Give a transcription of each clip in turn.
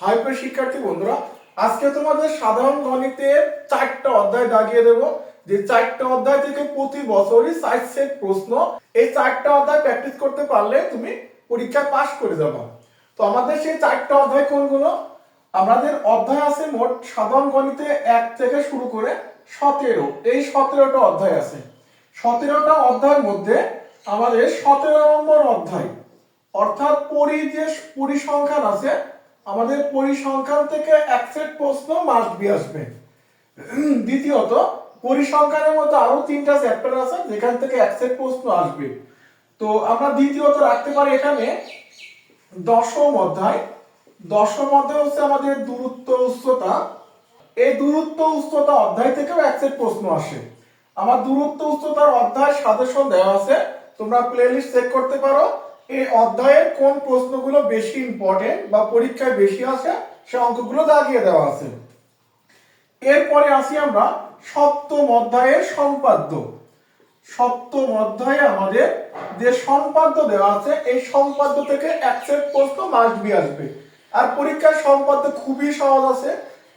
High প্রিয় শিক্ষার্থী বন্ধুরা, আজকে তোমাদের সাধারণ গণিতের চারটা অধ্যায় দাগিয়ে দেব। যে চারটা অধ্যায় থেকে প্রতি বছরই সাইজ সেট প্রশ্ন, এই চারটা অধ্যায় প্র্যাকটিস করতে পারলে তুমি পরীক্ষায় পাশ করে যাবে। তো আমাদের সেই চারটা অধ্যায় কোনগুলো? আমাদের অধ্যায় আছে মোট সাধারণ গণিতে এক থেকে শুরু করে সতেরো। এই সতেরোটা অধ্যায় আছে। সতেরোটা অধ্যায়ের মধ্যে আমাদের সতেরো নম্বর অধ্যায়, অর্থাৎ পরি যে পরিসংখ্যান আছে। আমাদের পরিসংখ্যান থেকে এক সেট প্রশ্ন মাস্ট বি আসবে। দ্বিতীয়ত, পরিসংখ্যানের মতো আরও তিনটা চ্যাপ্টার আছে, যেখান থেকে এক সেট প্রশ্ন আসবে। তো আমরা দ্বিতীয়ত রাখতে পারি এখানে দশম অধ্যায়। দশম অধ্যায় হচ্ছে আমাদের দূরত্ব উচ্চতা। এই দূরত্ব উচ্চতা অধ্যায় থেকেও এক সেট প্রশ্ন আসে। আমার দূরত্ব উচ্চতার অধ্যায় সাজেশন দেওয়া আছে, তোমরা প্লেলিস্ট চেক করতে পারো। এই অধ্যায়ের কোন প্রশ্নগুলো বেশি ইম্পর্টেন্ট বা পরীক্ষায় বেশি আসে, সে অঙ্কগুলো দাগিয়ে দেওয়া আছে। এরপরে আসি আমরা সপ্তম অধ্যায়ের সম্পাদ্য। সপ্তম অধ্যায়ে আমাদের যে সম্পাদ্য দেওয়া আছে, এই সম্পাদ্য থেকে এক প্রশ্ন মাস্ট বি আসবে। আর পরীক্ষার সম্পাদ্য খুবই সহজ আছে।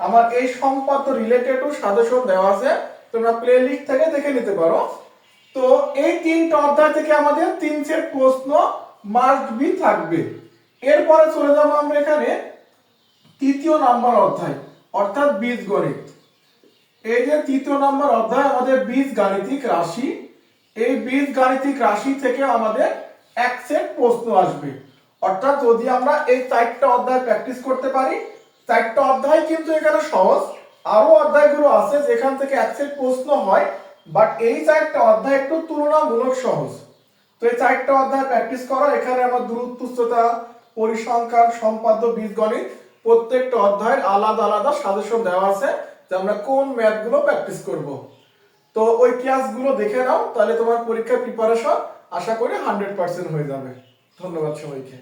আমার এই সম্পাদ্য রিলেটেড সাজেশন দেওয়া আছে। তোমরা প্লে থেকে দেখে নিতে পারো। তো এই তিনটা অধ্যায় থেকে আমাদের তিন সেট প্রশ্ন মাস্ট বি থাকবে। এরপরে চলে যাব আমরা এখানে তৃতীয় নাম্বার অধ্যায়, অর্থাৎ বীজগণিত এই যে তৃতীয় নম্বর অধ্যায়, আমাদের বীজ গাণিতিক রাশি। এই বীজ গাণিতিক রাশি থেকে আমাদের এক সেট প্রশ্ন আসবে। অর্থাৎ যদি আমরা এই চারটা অধ্যায় প্র্যাকটিস করতে পারি, চারটা অধ্যায় কিন্তু এখানে সহজ। আরও অধ্যায়গুলো আছে যেখান থেকে এক সেট প্রশ্ন হয় বাট এই চারটা অধ্যায় একটু তুলনামূলক সহজ। তো এই চারটা অধ্যায় প্র্যাকটিস করো, এখানে আমার দূরত্ব, উচ্চতা, পরিসংখ্যান, সম্পাদ্য, বীজগণিত প্রত্যেকটা অধ্যায়ের আলাদা আলাদা সাজেশন দেওয়া আছে যে আমরা কোন ম্যাথগুলো প্র্যাকটিস করব। তো ওই ক্লাসগুলো দেখে নাও, তাহলে তোমার পরীক্ষার প্রিপারেশন আশা করি হান্ড্রেড পার্সেন্ট হয়ে যাবে। ধন্যবাদ সবাইকে।